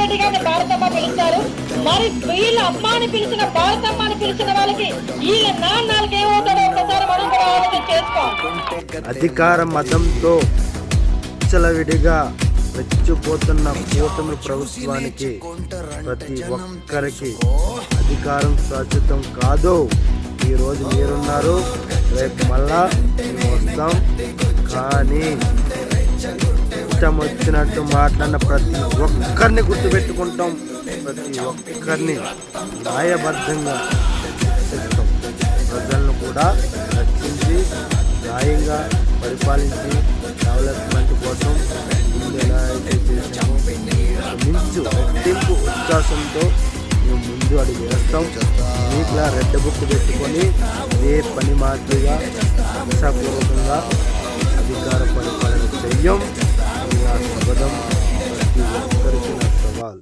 రెడ్డి గారిని భారతమ్మ పిలుస్తారు మరి వీళ్ళ అమ్మ అని పిలిచిన భారతమ్మ అని పిలిచిన వాళ్ళకి వీళ్ళ నాన్నకి ఏమవుతాడో ఒకసారి మనం కూడా ఆలోచన చేసుకోవాలి. అధికార మతంతో విచ్చలవిడిగా రెచ్చిపోతున్న కూటమి ప్రభుత్వానికి ప్రతి ఒక్కరికి అధికారం శాశ్వతం కాదు. ఈరోజు మీరున్నారు. రేపు మళ్ళా మేము వస్తాం. కానీ ఇష్టం వచ్చినట్టు మాట్లాడిన ప్రతి ఒక్కరిని గుర్తుపెట్టుకుంటాం. ప్రతి ఒక్కరిని న్యాయబద్ధంగా చేస్తాం ప్రజలను కూడా రక్షించి న్యాయంగా పరిపాలించి డెవలప్మెంట్ కోసం ముందు ఎలా అయితే చేసామో మించు రెట్టింపు ఉత్సాహంతో మేము ముందు అడుగు వేస్తాం. నీట్లా రెడ్ బుక్ పెట్టుకొని ఏ పని మాదిరిగా హింసాపూర్వకంగా అధికార పరిపాలన చెయ్యం